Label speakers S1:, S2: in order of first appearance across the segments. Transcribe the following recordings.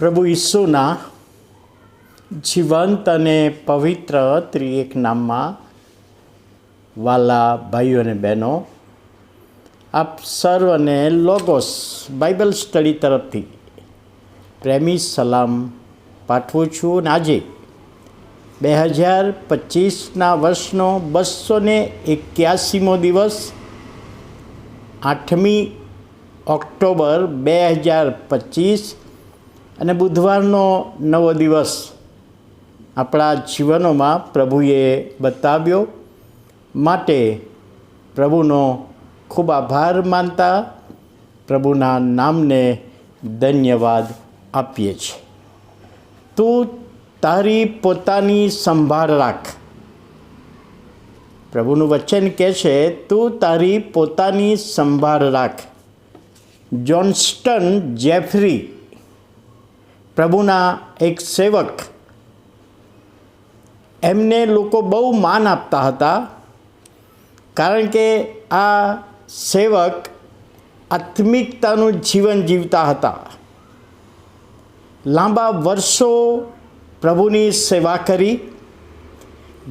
S1: પ્રભુ ઈસુના જીવંત અને પવિત્ર ત્રિએક નામમાં વાલા ભાઈઓ અને બહેનો, આપ સર્વને લોગોસ બાઇબલ સ્ટડી તરફથી પ્રેમી સલામ પાઠવું છું અને આજે બે હજાર પચીસના વર્ષનો બસો ને એક્યાસીમો દિવસ આઠમી ઓક્ટોબર બે હજાર પચીસ અને બુધવારનો નવો દિવસ આપણા જીવનોમાં પ્રભુએ બતાવ્યો. માટે પ્રભુનો ખૂબ આભાર માનતા પ્રભુના નામને ધન્યવાદ આપીએ છીએ. તું તારી પોતાની સંભાળ રાખ. પ્રભુનું વચન કહે છે, તું તારી પોતાની સંભાળ રાખ. જોન્સ્ટન જેફરી પ્રભુના એક સેવક. એમને લોકો બહુ માન આપતા હતા, કારણ કે આ સેવક આત્મિકતાનું જીવન જીવતા હતા. લાંબા વર્ષો પ્રભુની સેવા કરી.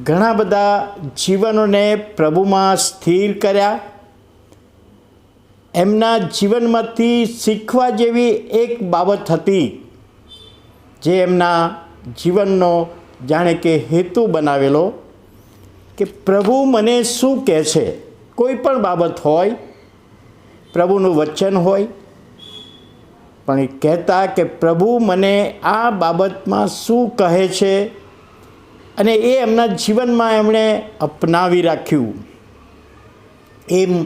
S1: ઘણા બધા જીવનોને પ્રભુમાં સ્થિર કર્યા. એમના જીવનમાંથી શીખવા જેવી એક બાબત હતી. જે એમના જીવનનો જાણે કે હેતુ બનાવેલો કે પ્રભુ મને શું કહે છે? કોઈ પણ બાબત હોય, પ્રભુનું વચન હોય, પણ એ કહેતા કે પ્રભુ મને આ બાબતમાં શું કહે છે? અને એ એમના જીવનમાં એમણે અપનાવી રાખ્યું. એમ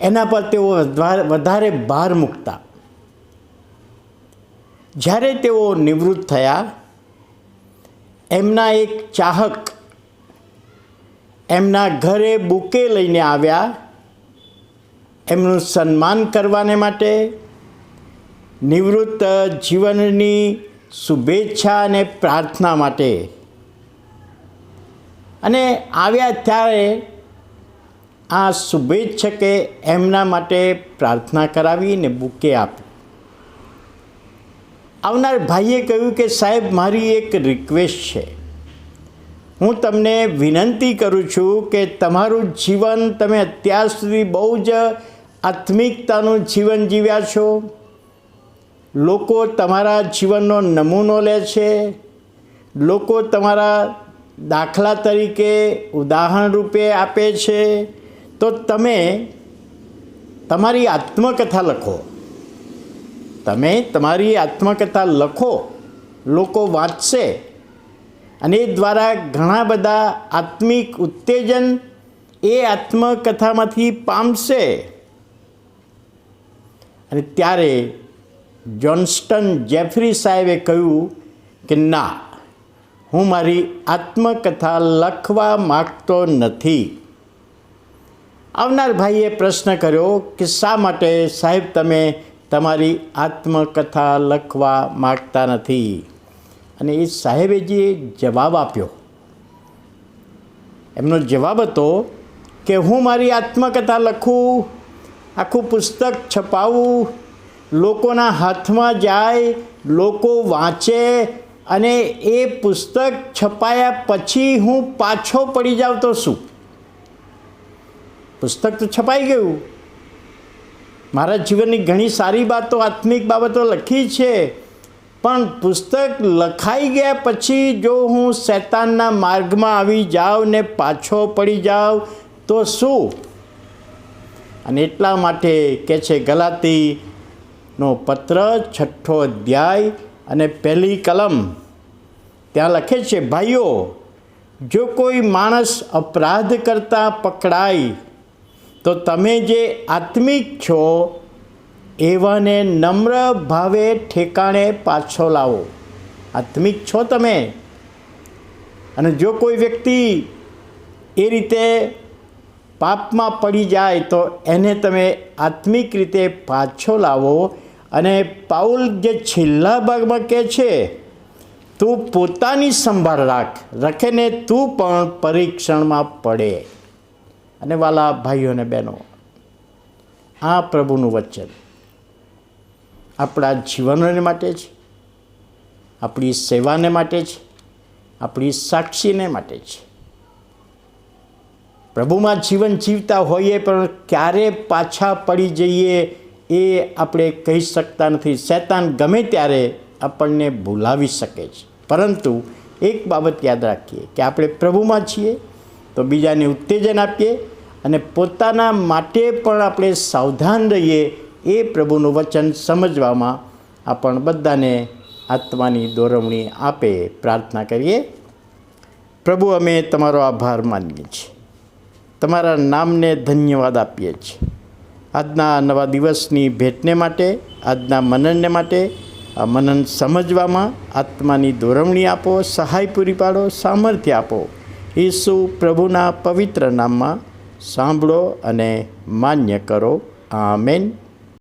S1: એના પર તેઓ વધારે ભાર મૂકતા. જ્યારે તેઓ નિવૃત્ત થયા, એમના એક ચાહક એમના ઘરે બુકે લઈને આવ્યા. એમનું સન્માન કરવાને માટે નિવૃત્ત જીવનની શુભેચ્છા અને પ્રાર્થના માટે. અને આવ્યા ત્યારે આ શુભેચ્છકે એમના માટે પ્રાર્થના કરાવી ને બુકે આપી. આવનાર ભાઈએ કહ્યું કે, સાહેબ, મારી એક રિક્વેસ્ટ છે. હું તમને વિનંતી કરું છું કે તમારું જીવન તમે અત્યાર સુધી બહુ જ આત્મિકતાનું જીવન જીવ્યા છો. લોકો તમારા જીવનનો નમૂનો લે છે. લોકો તમારા દાખલા તરીકે ઉદાહરણ રૂપે આપે છે. તો તમે તમારી આત્મકથા લખો. તમે તમારી આત્મકથા લખો, લોકો વાંચશે. અને એ દ્વારા ઘણા બધા આત્મિક ઉત્તેજન એ આત્મકથામાંથી પામશે. અને ત્યારે જોન્સ્ટન જેફરી સાહેબે કહ્યું કે, ના, હું મારી આત્મકથા લખવા માગતો નથી. આવનાર ભાઈએ પ્રશ્ન કર્યો કે, શા માટે સાહેબ તમે તમારી આત્મકથા લખવા માગતા નથી. અને એ સાહેબે જે જવાબ આપ્યો, એમનો જવાબ હતો કે, હું મારી આત્મકથા લખું, આખું પુસ્તક છપાવું, લોકોના હાથમાં જાય, લોકો વાંચે અને એ પુસ્તક છપાયા પછી હું પાછો પડી જાઉં તો શું? પુસ્તક તો છપાઈ ગયું. મારા જીવનની ઘણી સારી બાબતો આત્મિક બાબતો લખી છે. પણ પુસ્તક લખાઈ ગયા પછી જો હું શૈતાનના માર્ગમાં આવી જાઉં ને પાછો પડી જાઉં, તો શું? અને એટલા માટે કે છે ગલાતીનો પત્ર, છઠ્ઠો અધ્યાય અને પહેલી કલમ. ત્યાં લખે છે, ભાઈઓ, જો કોઈ માણસ અપરાધ કરતાં પકડાય તો તમે જે આત્મિક છો, એવાને નમ્ર ભાવે ઠેકાણે પાછો લાવો. આત્મિક છો તમે. અને જો કોઈ વ્યક્તિ એ રીતે પાપમાં પડી જાય, તો એને તમે આત્મિક રીતે પાછો લાવો. અને પાઉલ જે છેલ્લા ભાગમાં કહે છે, તું પોતાની સંભાળ રાખ. રખે ને તું પણ પરીક્ષણમાં પડે. અને વાલા ભાઈઓ અને બહેનો, આ પ્રભુનું વચન આપણા જીવનોને માટે છે આપણી સેવાને માટે છે આપણી સાક્ષીને માટે છે પ્રભુમાં જીવન જીવતા હોઈએ પણ ક્યારે પાછા પડી જઈએ એ આપણે કહી શકતા નથી. શૈતાન ગમે ત્યારે આપણને ભૂલાવી શકે છે. પરંતુ એક બાબત યાદ રાખીએ કે આપણે પ્રભુમાં છીએ તો બીજાને ઉત્તેજન આપીએ અને પોતાના માટે પણ આપણે સાવધાન રહીએ એ પ્રભુનું વચન સમજવામાં આપણ બધાને આત્માની દોરવણી આપે પ્રાર્થના કરીએ. પ્રભુ, અમે તમારો આભાર માનીએ છીએ. તમારા નામને ધન્યવાદ આપીએ છીએ. આજના નવા દિવસની ભેટને માટે, આજના મનનને માટે, આ મનન સમજવામાં, આત્માની દોરવણી આપો, સહાય પૂરી પાડો, સામર્થ્ય આપો. ઈસુ પ્રભુના પવિત્ર નામમાં સાંભળો અને માન્ય કરો. આમેન.